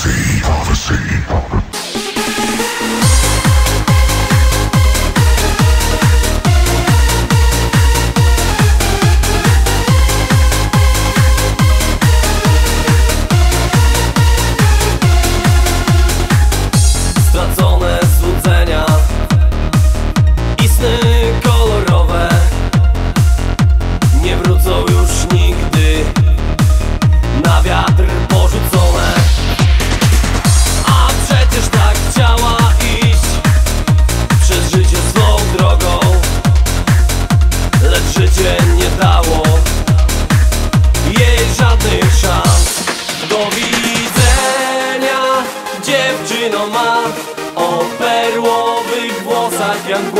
prophecy, prophecy. życie nie dało. Jej żadnych szans. Do widzenia dziewczyno ma O perłowych włosach jak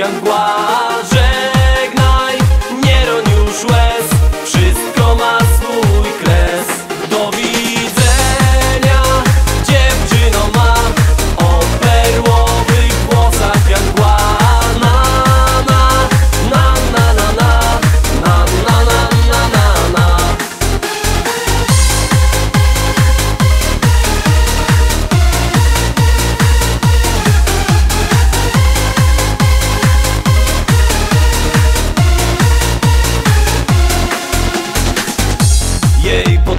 jak mgła. Żegnaj, jej pod